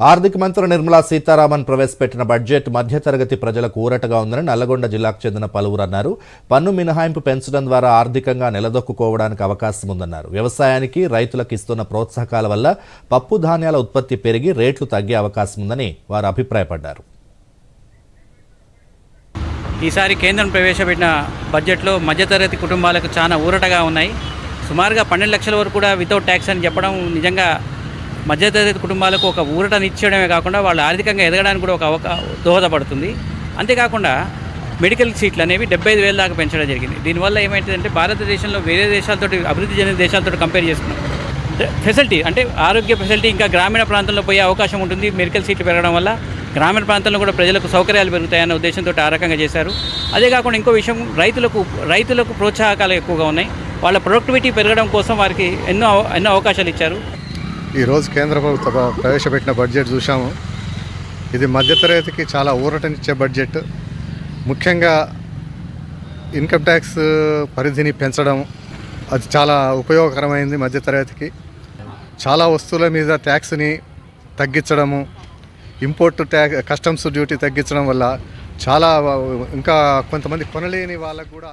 ఆర్థిక మంత్రి నిర్మలా సీతారామన్ ప్రవేశపెట్టిన బడ్జెట్ మధ్యతరగతి ప్రజలకు ఊరటగా ఉందని నల్లగొండ జిల్లాకు చెందిన పలువురు అన్నారు. పన్ను మినహాయింపు పెంచడం ద్వారా ఆర్థికంగా నిలదొక్కుకోవడానికి అవకాశం ఉందన్నారు. వ్యవసాయానికి రైతులకు ఇస్తున్న ప్రోత్సాహకాల వల్ల పప్పు ధాన్యాల ఉత్పత్తి పెరిగి రేట్లు తగ్గే అవకాశం ఉందని వారు అభిప్రాయపడ్డారు. ఈసారి కేంద్రం ప్రవేశపెట్టిన బడ్జెట్లో మధ్యతరగతి కుటుంబాలకు చాలా ఊరటగా ఉన్నాయి. సుమారుగా పన్నెండు లక్షల వరకు కూడా వితౌట్ ట్యాక్స్ అని చెప్పడం నిజంగా మధ్యతరగతి కుటుంబాలకు ఒక ఊరటనిచ్చడమే కాకుండా వాళ్ళు ఆర్థికంగా ఎదగడానికి కూడా ఒక అవకా దోహదపడుతుంది. అంతేకాకుండా మెడికల్ సీట్లు అనేవి డెబ్బై ఐదు వేల దాకా పెంచడం జరిగింది. దీనివల్ల ఏమవుతుందంటే భారతదేశంలో వేరే దేశాలతో అభివృద్ధి చెందిన దేశాలతో కంపేర్ చేసుకున్నాం. ఫెసిలిటీ అంటే ఆరోగ్య ఫెసిలిటీ ఇంకా గ్రామీణ ప్రాంతంలో పోయే అవకాశం ఉంటుంది. మెడికల్ సీట్లు పెరగడం వల్ల గ్రామీణ ప్రాంతంలో కూడా ప్రజలకు సౌకర్యాలు పెరుగుతాయన్న ఉద్దేశంతో ఆ రకంగా చేశారు. అదే కాకుండా ఇంకో విషయం రైతులకు రైతులకు ప్రోత్సాహకాలు ఎక్కువగా ఉన్నాయి. వాళ్ళ ప్రొడక్టివిటీ పెరగడం కోసం వారికి ఎన్నో ఎన్నో అవకాశాలు ఇచ్చారు. ఈరోజు కేంద్ర ప్రభుత్వం ప్రవేశపెట్టిన బడ్జెట్ చూసాము ఇది మధ్యతరగతికి చాలా ఊరటనిచ్చే బడ్జెట్. ముఖ్యంగా ఇన్కమ్ ట్యాక్స్ పరిధిని పెంచడం అది చాలా ఉపయోగకరమైంది మధ్యతరగతికి. చాలా వస్తువుల మీద ట్యాక్స్ని తగ్గించడము ఇంపోర్ట్ ట్యాక్స్ కస్టమ్స్ డ్యూటీ తగ్గించడం వల్ల చాలా ఇంకా కొంతమంది కొనలేని వాళ్ళకు కూడా